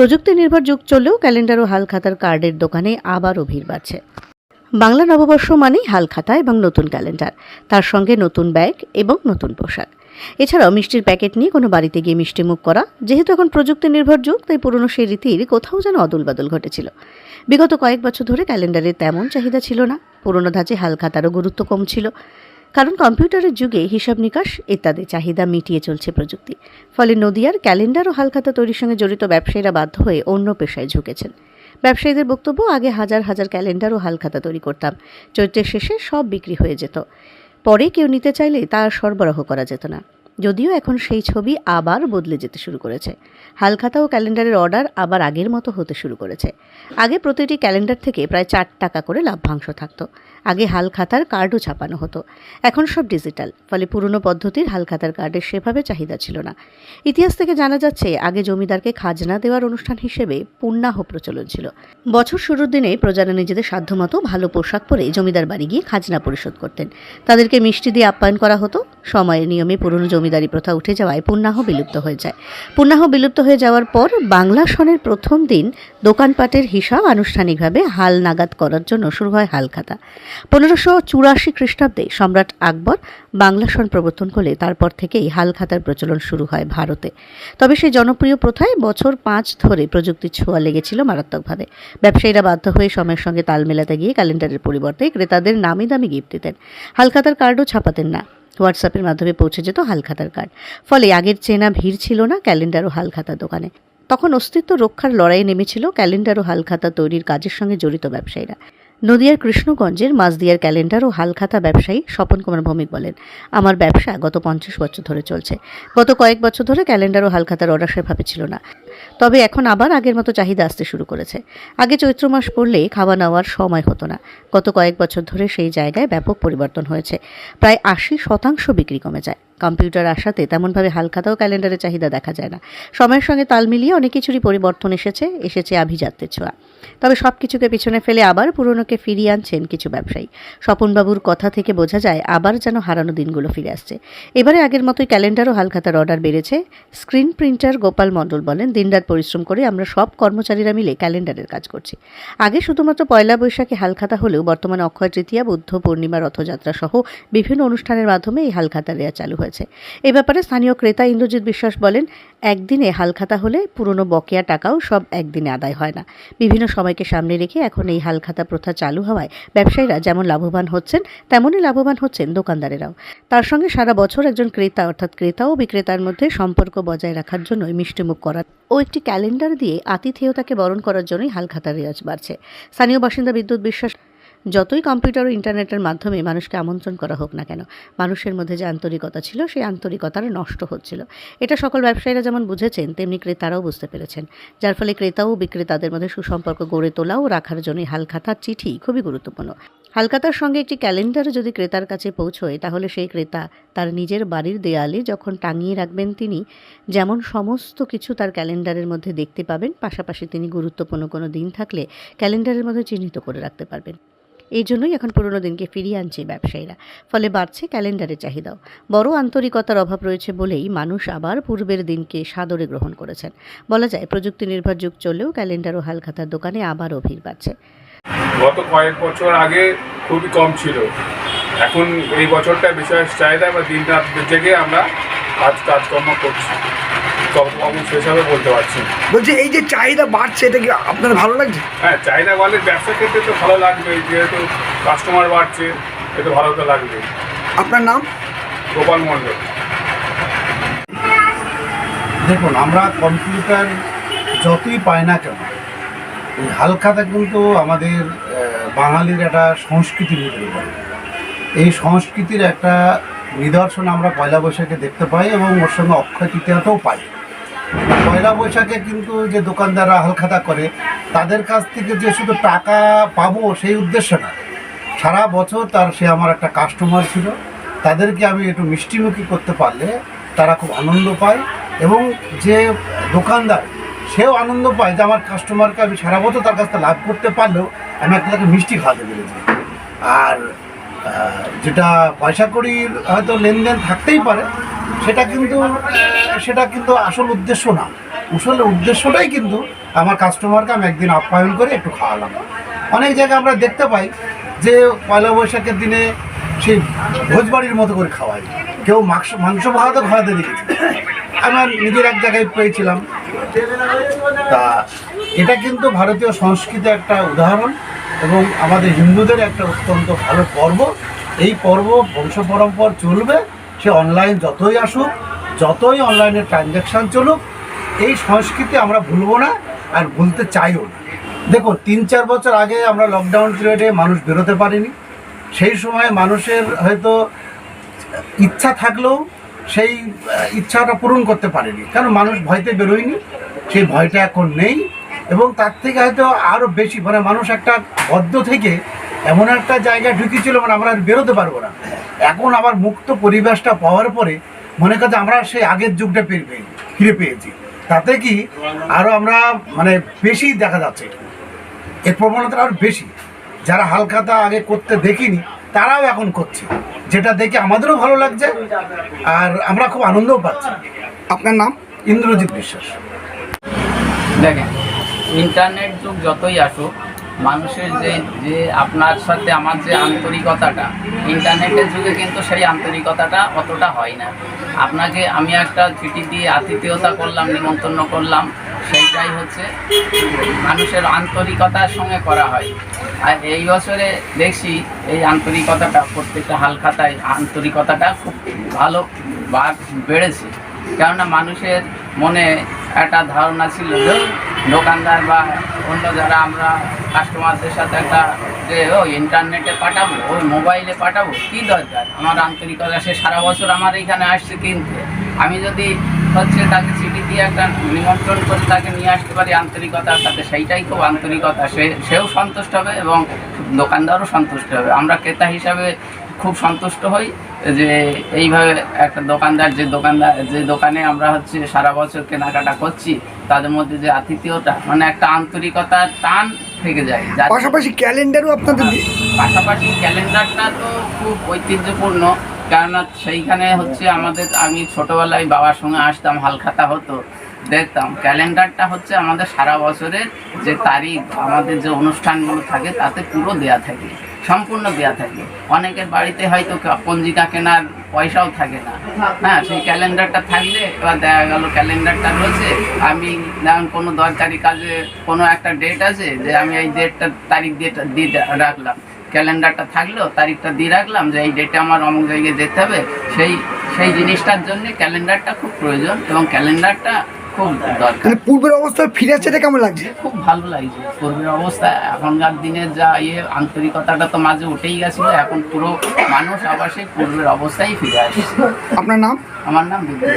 প্রযুক্তি নির্ভর যুগ চললেও ক্যালেন্ডার ও হালখাতার কার্ডের দোকানে আবারও ভিড় বাড়ছে। বাংলা নববর্ষ মানেই হালখাতা এবং নতুন ক্যালেন্ডার, তার সঙ্গে নতুন ব্যাগ এবং নতুন পোশাক। এছাড়াও মিষ্টির প্যাকেট নিয়ে কোনো বাড়িতে গিয়ে মিষ্টি মুখ করা, যেহেতু এখন প্রযুক্তি নির্ভর যুগ, তাই পুরনো সেই রীতির কোথাও যেন অদল বদল ঘটেছিল। বিগত কয়েক বছর ধরে ক্যালেন্ডারের তেমন চাহিদা ছিল না, পুরনো ধাঁচে হালখাতারও গুরুত্ব কম ছিল। কারণ কম্পিউটারের যুগে হিসাব নিকাশ ইত্যাদি চাহিদা মিটিয়ে চলছে প্রযুক্তি। ফলে নদিয়ার ক্যালেন্ডার ও হালখাতা তৈরির সঙ্গে জড়িত ব্যবসায়ীরা বাধ্য হয়ে অন্য পেশায় ঝুঁকেছেন। ব্যবসায়ীদের বক্তব্য, আগে হাজার হাজার ক্যালেন্ডার ও হালখাতা তৈরি করতাম। চৈত্রের শেষে সব বিক্রি হয়ে যেত। পরে কেউ নিতে চাইলে তা সরবরাহ করা যেত না। যদিও এখন সেই ছবি আবার বদলে যেতে শুরু করেছে। হালখাতা ও ক্যালেন্ডারের অর্ডার আবার আগের মতো হতে শুরু করেছে। আগে প্রতিটি ক্যালেন্ডার থেকে প্রায় চার টাকা করে লাভ্যাংশ থাকতো। আগে হালখাতার কার্ডও ছাপানো হতো। এখন সব ডিজিটাল, ফলে পুরনো পদ্ধতির হালখাতার কার্ডের সেভাবে চাহিদা ছিল না। ইতিহাস থেকে জানা যাচ্ছে, আগে জমিদারকে খাজনা দেওয়ার অনুষ্ঠান হিসেবে পুণ্যাহ প্রচলন ছিল। বছর শুরুর দিনে প্রজারা নিজেদের সাধ্যমতো ভালো পোশাক পরে জমিদার বাড়ি গিয়ে খাজনা পরিশোধ করতেন। তাদেরকে মিষ্টি দিয়ে আপ্যায়ন করা হতো। সময়ের নিয়মে পুরনো জমিদারি প্রথা উঠে যাওয়ায় পুণ্যাহ বিলুপ্ত হয়ে যায়। পুণ্যাহ বিলুপ্ত হয়ে যাওয়ার পর বাংলা সনের প্রথম দিন দোকানপাটের হিসাব আনুষ্ঠানিকভাবে হাল নাগাদ করার জন্য শুরু হয় হালখাতা। পনেরোশো চুরাশি খ্রিস্টাব্দে সম্রাট আকবর বাংলা সন প্রবর্তন করলে তারপর থেকেই হালখাতার প্রচলন শুরু হয় ভারতে। তবে সেই জনপ্রিয় প্রথায় বছর পাঁচ ধরে প্রযুক্তির ছোঁয়া লেগেছিল মারাত্মকভাবে। ব্যবসায়ীরা বাধ্য হয়ে সময়ের সঙ্গে তাল মেলাতে গিয়ে ক্যালেন্ডারের পরিবর্তে ক্রেতাদের নামি দামি গিফট দিতেন। হালখাতার কার্ডও ছাপাতেন না। হোয়াটসঅ্যাপের মাধ্যমে পৌঁছে যেত হালখাতার কার্ড। ফলে আগের চেনা ভিড় ছিল না ক্যালেন্ডার ও হালখাতার দোকানে। তখন অস্তিত্ব রক্ষার লড়াইয়ে নেমেছিল ক্যালেন্ডার ও হালখাতা তৈরির কাজের সঙ্গে জড়িত ব্যবসায়ীরা। নদিয়ার কৃষ্ণগঞ্জের মাসদিয়ার ক্যালেন্ডার ও হালখাতা ব্যবসায়ী স্বপন কুমার ভৌমিক বলেন, আমার ব্যবসা গত পঞ্চাশ বছর ধরে চলছে। গত কয়েক বছর ধরে ক্যালেন্ডার ও হালখাতার অর্ডার সেভাবে ছিল না। তবে এখন আবার আগের মতো চাহিদা আসতে শুরু করেছে। আগে চৈত্র মাস পড়লে খাওয়া নেওয়ার সময় হতো না। গত কয়েক বছর ধরে সেই জায়গায় ব্যাপক পরিবর্তন হয়েছে। প্রায় আশি শতাংশ বিক্রি কমে যায়। কম্পিউটার আসাতে তেমনভাবে হালখাতাও ক্যালেন্ডারের চাহিদা দেখা যায় না। সময়ের সঙ্গে তাল মিলিয়ে অনেক কিছুরই পরিবর্তন এসেছে এসেছে আভিজাত্যের ছোঁয়া। তবে সব কিছুকে পিছনে ফেলে আবার পুরনোকে ফিরিয়ে আনছেন কিছু ব্যবসায়ী। স্বপনবাবুর কথা থেকে বোঝা যায়, আবার যেন হারানো দিনগুলো ফিরে আসছে। এবারে আগের মতোই ক্যালেন্ডার ও হালখাতার অর্ডার বেড়েছে। স্ক্রিন প্রিন্টার গোপাল মণ্ডল বলেন, দিনরাত পরিশ্রম করে আমরা সব কর্মচারীরা মিলে ক্যালেন্ডারের কাজ করছি। আগে শুধুমাত্র পয়লা বৈশাখে হালখাতা হলেও বর্তমানে অক্ষয় তৃতীয়া, বুদ্ধ পূর্ণিমা, রথযাত্রা সহ বিভিন্ন অনুষ্ঠানের মাধ্যমে এই হালখাতা রেয়া চালু হয়েছে। এ ব্যাপারে স্থানীয় ক্রেতা ইন্দ্রজিৎ বিশ্বাস বলেন, একদিনে হালখাতা হলে পুরনো বকেয়া টাকাও সব একদিনে আদায় হয় না। বিভিন্ন সময়কে সামনে রেখে এখন এই হালখাতা প্রথা চালু হওয়ায় ব্যবসায়ীরা যেমন লাভবান হচ্ছেন, তেমনই লাভবান হচ্ছেন দোকানদারেরাও। তার সঙ্গে সারা বছর একজন ক্রেতা অর্থাৎ ক্রেতা ও বিক্রেতার মধ্যে সম্পর্ক বজায় রাখার জন্য মিষ্টিমুখ করা ও একটি ক্যালেন্ডার দিয়ে আতিথেয়তাকে বরণ করার জন্যই হালখাতার রেওয়াজ বাড়ছে। স্থানীয় বাসিন্দা বিদ্যুৎ বিশ্বাস যতই কম্পিউটার ও ইন্টারনেটের মাধ্যমে মানুষকে আমন্ত্রণ করা হোক না কেন, মানুষের মধ্যে যে আন্তরিকতা ছিল, সেই আন্তরিকতার নষ্ট হচ্ছিল। এটা সকল ব্যবসায়ীরা যেমন বুঝেছেন, তেমনি ক্রেতারাও বুঝতে পেরেছেন, যার ফলে ক্রেতা ও বিক্রেতাদের মধ্যে সুসম্পর্ক গড়ে তোলা ও রাখার জন্যই হালখাতার চিঠি খুবই গুরুত্বপূর্ণ। হালখাতার সঙ্গে একটি ক্যালেন্ডারও যদি ক্রেতার কাছে পৌঁছয়, তাহলে সেই ক্রেতা তার নিজের বাড়ির দেয়ালে যখন টাঙিয়ে রাখবেন তিনি, যেমন সমস্ত কিছু তার ক্যালেন্ডারের মধ্যে দেখতে পাবেন, পাশাপাশি তিনি গুরুত্বপূর্ণ কোনো দিন থাকলে ক্যালেন্ডারের মধ্যে চিহ্নিত করে রাখতে পারবেন। এই জন্যই এখন পুরনো দিনকে ফিরিয়ে আনছে ব্যবসায়ীরা। ফলে বাড়ছে ক্যালেন্ডারের চাহিদাও। বড় আন্তরিকতার অভাব রয়েছে বলেই মানুষ আবার পূর্বের দিনকে সাদরে গ্রহণ করেছেন। বলা যায় প্রযুক্তি নির্ভর যুগ চললেও ক্যালেন্ডার ও হালখাতার দোকানে আবারও ভিড় বাড়ছে। গত কয়েক বছর আগে খুবই কম ছিল। এখন এই বছরটা বিশেষ চাহিদা আমরা দিন রাত জেগে আমরা কাজ কাজকর্ম করছি। কম শেষ হবে বলতে পারছি। বলছি এই যে চাহিদা বাড়ছে এটা কি আপনার ভালো লাগছে? হ্যাঁ চাহিদা বাড়লে ব্যবসা ক্ষেত্রে তো ভালো লাগবে যেহেতু কাস্টমার বাড়ছে এতে ভালো তো লাগবে আপনার নাম? গোপাল মণ্ডল। দেখুন আমরা কম্পিউটার যতই পাই না কেন এই হালখাতা কিন্তু আমাদের বাঙালির একটা সংস্কৃতির ভিতরে এই সংস্কৃতির একটা নিদর্শন আমরা পয়লা বৈশাখে দেখতে পাই এবং ওর সঙ্গে অক্ষয় তৃতীয়াতেও পাই। পয়লা বৈশাখে কিন্তু যে দোকানদাররা হালখাতা করে, তাদের কাছ থেকে যে শুধু টাকা পাবো সেই উদ্দেশ্য না। সারা বছর তার সে আমার একটা কাস্টমার ছিল, তাদেরকে আমি একটু মিষ্টিমুখী করতে পারলে তারা খুব আনন্দ পায় এবং যে দোকানদার, সেও আনন্দ পায় যে আমার কাস্টমারকে আমি সারা বছর তার কাছ থেকে লাভ করতে পারলেও আমি একটা তাকে মিষ্টি খাওয়াতে পেরেছি। আর যেটা পয়সা কড়ির হয়তো লেনদেন থাকতেই পারে, সেটা কিন্তু সেটা কিন্তু আসল উদ্দেশ্য না। আসলে উদ্দেশ্যটাই কিন্তু আমার কাস্টমারকে আমি একদিন আপ্যায়ন করে একটু খাওয়ালাম। অনেক জায়গায় আমরা দেখতে পাই যে পয়লা বৈশাখের দিনে সেই ভোজবাড়ির মতো করে খাওয়াই কেউ মাংস মাংস ভাতও খাওয়াতে দেখেছি। আমার নিজের এক জায়গায় পেয়েছিলাম। তা এটা কিন্তু ভারতীয় সংস্কৃতির একটা উদাহরণ। এবং আমাদের হিন্দুদের একটা অত্যন্ত ভালো পর্ব। এই পর্ব বংশ পরম্পর চলবে, সে অনলাইন যতই আসুক, যতই অনলাইনে ট্রানজ্যাকশান চলুক, এই সংস্কৃতি আমরা ভুলবো না আর ভুলতে চাইও না। দেখুন, তিন চার বছর আগে আমরা লকডাউন পিরিয়ডে মানুষ বেরোতে পারিনি। সেই সময় মানুষের হয়তো ইচ্ছা থাকলেও সেই ইচ্ছাটা পূরণ করতে পারেনি। কারণ মানুষ ভয়তে বেরোয়নি, সেই ভয়টা এখন নেই। এবং তার থেকে হয়তো আরও বেশি মানে মানুষ একটা বদ্ধ থেকে এমন একটা জায়গায় ঢুকেছিল মানে আমরা আর বেরোতে পারব না। এখন আবার মুক্ত পরিবেশটা পাওয়ার পরে মনে করছে আমরা সেই আগের যুগটা পেয়ে পেয়ে- ফিরে পেয়েছি। তাতে কি আরও আমরা মানে বেশি দেখা যাচ্ছে। এর প্রবণতা আরও বেশি। যারা হালখাতা আগে করতে দেখিনি তারাও এখন করছে। যেটা দেখে আমাদেরও ভালো লাগছে আর আমরা খুব আনন্দও পাচ্ছি। আপনার নাম? ইন্দ্রজিৎ বিশ্বাস। দেখেন ইন্টারনেট যুগ যতই আসুক, মানুষের যে যে আপনার সাথে আমার যে আন্তরিকতাটা ইন্টারনেটের যুগে কিন্তু সেই আন্তরিকতাটা অতটা হয় না। আপনাকে আমি একটা চিঠি দিয়ে আতিথেয়তা করলাম, নিমন্ত্রণ করলাম, সেইটাই হচ্ছে মানুষের আন্তরিকতার সঙ্গে করা হয়। আর এই বছরে দেখছি এই আন্তরিকতাটা প্রত্যেকটা হালখাতায় আন্তরিকতাটা খুব ভালো বা বেড়েছে। কেননা মানুষের মনে একটা ধারণা ছিল দোকানদার বা অন্য যারা আমরা কাস্টমারদের সাথে একটা যে, ও ইন্টারনেটে পাঠাবো ওই মোবাইলে পাঠাবো, কী দরকার? আমার আন্তরিকতা সে সারা বছর আমার এখানে আসছে কিনতে। আমি যদি হচ্ছে তাকে চিঠি দিয়ে একটা নিমন্ত্রণ করে তাকে নিয়ে আসতে পারি আন্তরিকতার সাথে, সেইটাই খুব আন্তরিকতা। সে, সেও সন্তুষ্ট হবে এবং দোকানদারও সন্তুষ্ট হবে। আমরা ক্রেতা হিসাবে খুব সন্তুষ্ট হই যে এইভাবে একটা দোকানদার যে দোকানদার যে দোকানে আমরা হচ্ছে সারা বছর কেনাকাটা করছি তাদের মধ্যে যে আতিথেয়তা মানে একটা আন্তরিকতার টান থেকে যায়। যার পাশাপাশি ক্যালেন্ডারও আপনাদের পাশাপাশি ক্যালেন্ডারটা তো খুব ঐতিহ্যপূর্ণ কেননা সেইখানে হচ্ছে আমাদের আমি ছোটোবেলায় বাবার সঙ্গে আসতাম হালখাতা হতো দেখতাম ক্যালেন্ডারটা হচ্ছে আমাদের সারা বছরের যে তারিখ আমাদের যে অনুষ্ঠানগুলো থাকে তাতে পুরো দেয়া থাকে। সম্পূর্ণ দেয়া থাকে। অনেকের বাড়িতে হয়তো পঞ্জিকা কেনার পয়সাও থাকে না। হ্যাঁ সেই ক্যালেন্ডারটা থাকলে এবার দেখা গেল ক্যালেন্ডারটা রয়েছে। আমি যেমন কোনো দরকারি কাজে কোনো একটা ডেট আছে যে আমি এই ডেটটা তারিখ দিয়ে দিয়ে রাখলাম। ক্যালেন্ডারটা থাকল, তারিখটা দিয়ে রাখলাম যে এই ডেটে আমার অমুক জায়গায় যেতে হবে। সেই সেই জিনিসটার জন্য ক্যালেন্ডারটা খুব প্রয়োজন এবং ক্যালেন্ডারটা খুব দরকার। মানে পূর্বের অবস্থায় ফিরে আসছে এটা কেমন লাগছে? খুব ভালো লাগছে। পূর্বের অবস্থা এখনকার দিনে যা ইয়ে আন্তরিকতাটা তো মাঝে উঠেই গেছিল এখন পুরো মানুষ আবার সেই পূর্বের অবস্থায় ফিরে আসছে। আপনার নাম? আমার নাম বিদ্যুৎ